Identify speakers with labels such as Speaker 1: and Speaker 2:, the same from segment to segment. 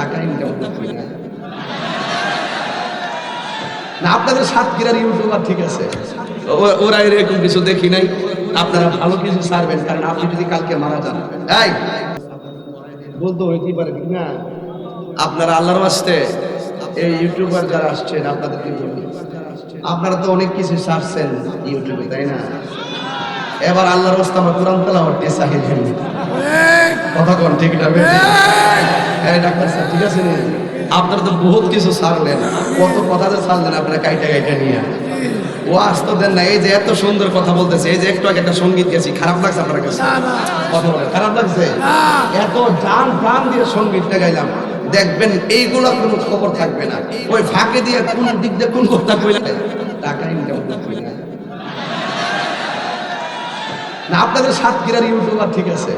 Speaker 1: টাকা ইনকাম করতে না। না আপনাদের সাতক্ষীরার ইউটিউবার ঠিক আছে। ওরা এরকম কিছু দেখি নাই। আপনারা ভালো কিছু ছাড়বেন কারণ আপনি যদি কালকে মারা যান। এই! বলতে হইতেই পারে ঠিক না? আপনারা আল্লাহর বাস্তে এই ইউটিউবার যারা আসছেন আপনাদেরকে বলি। আপনারা তো অনেক কিছু সারছেন ইউটিউবে তাই না? এবার আল্লাহর বাস্তে আমার কোরআন দিয়ে কথা কোন ঠিক না? ডাক্তার স্যার ঠিক আছে আপনারা তো বহুত কিছু ছাড়লেন। কত কথা যে ছাড়লেন আপনারা কাইটা কাইটা নিয়ে। ও আসতে দেন না এই যে এত সুন্দর কথা বলতেছে এই যে একটু আগে একটা সংগীত গেছি খারাপ লাগছে আপনার কাছে? কথা বলে খারাপ লাগছে? এত জান প্রাণ দিয়ে সঙ্গীতটা গাইলাম। দেখবেন এইগুলো কোনো খবর থাকবে না। ওই ফাঁকে দিয়ে কোন দিক দিয়ে কোন কথা কইলা টাকা ইনকাম করতে না। আপনাদের সাতক্ষীরার ইউটিউবার ঠিক আছে।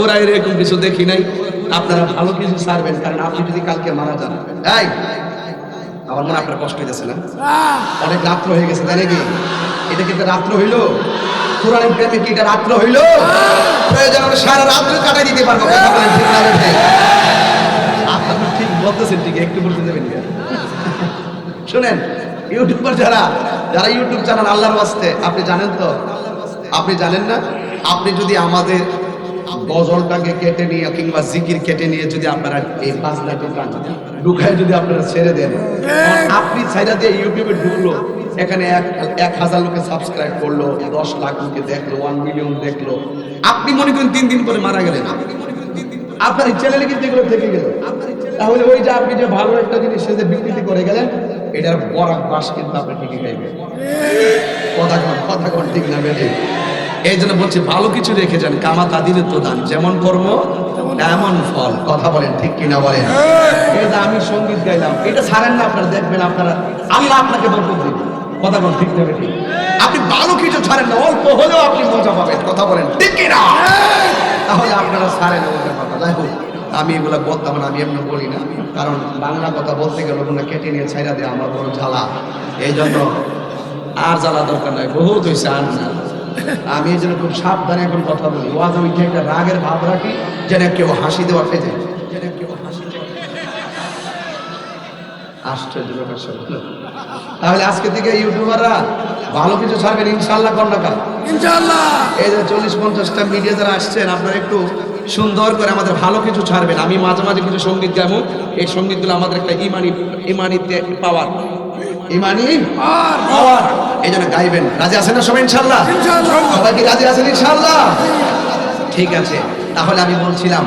Speaker 1: ওরা এরকম কিছু দেখি নাই। আপনারা ভালো কিছু ছাড়বেন, কারণ আপনি যদি কালকে মারা যান। এই, আমার মনে আপনার কষ্ট হইতেছে না? অনেক রাত্র হয়ে গেছে, তাই নাকি? এটা কিন্তু রাত্র হইল? কোরআনের প্রেমে কি এটা রাত্র হইল? প্রয়োজন সারা রাত্র কাটাই দিতে পারব, কথা ঠিক ঠিক বলতেছেন, ঠিক একটু বলতে দেবেন। শুনেন, ইউটিউবার যারা যারা ইউটিউব চ্যানেল আল্লাহর ওয়াস্তে, আপনি জানেন তো? আপনি জানেন না? আপনি যদি আমাদের গজলটাকে কেটে নিয়ে কিংবা জিকির কেটে নিয়ে যদি আপনারা এই বাজনা ঢুকান ঢুকায় যদি আপনারা ছেড়ে দেন। আপনি ছাইরা দিয়ে ইউটিউবে ঢুকলো, এখানে এক এক হাজার লোকে সাবস্ক্রাইব করল, দশ লাখ লোকে দেখল ওয়ান মিলিয়ন দেখল। আপনি মনে করেন তিন দিন পরে মারা গেলেন। আপনার চ্যানেলে কিন্তু এগুলো থেকে গেল। তাহলে ওই যে আপনি যে ভালো একটা জিনিস সে যে বিকৃতি করে গেলেন, এটার বরাক বাস কিন্তু আপনি ঠিকই খাইবেন। কথা কথা ঠিক না এই জন্য বলছি ভালো কিছু রেখে যান কামা তাদের তো দান যেমন কর্ম এমন ফল। কথা বলেন ঠিক কিনা বলেন? এই! যে আমি সংগীত গাইলাম। এটা ছাড়েন না আপনারা দেখবেন আপনারা আল্লাহ আপনাকে বরকত দিবে। কথা বলেন ঠিক না বেঠিক? আপনি ভালো কিছু ছাড়েন না অল্প হলেও আপনি মজা পাবেন। কথা বলেন ঠিক কিনা? তাহলে আপনারা ছাড়েন ওদের কথা। যাই হোক আমি এগুলা বলতাম না আমি এমনি বলি না। কারণ বাংলা কথা বলতে গেলে ওগুলো কেটে নিয়ে ছাইরা দেয় আমার বড় জ্বালা। এই জন্য আর জ্বালা দরকার নাই বহুত হয়েছে আর না। আমি এই জন্য খুব সাবধানে এখন কথা বলি। ওয়াজ আমি একটা রাগের ভাব রাখি যেন কেউ হাসি দেওয়া ফেজে যেন কেউ হাসি দেওয়া আশ্চর্য ব্যাপার সব। তাহলে আজকে থেকে ইউটিউবাররা ভালো কিছু ছাড়বেন ইনশাল্লাহ কর্ণাকা
Speaker 2: ইনশাআল্লাহ।
Speaker 1: এই যে চল্লিশ পঞ্চাশটা মিডিয়া যারা আসছেন আপনারা একটু সুন্দর করে আমাদের ভালো কিছু ছাড়বেন। আমি মাঝে মাঝে কিছু সংগীত গাবো এই সঙ্গীতগুলো আমাদের একটা ইমানি ইমানিতে পাওয়ার। ইমানি? পাওয়ার। এই জন্য গাইবেন। রাজি আছেন না সবাই ইনশাল্লাহ সবাই কি রাজি আছেন ইনশাল্লাহ ঠিক আছে তাহলে আমি বলছিলাম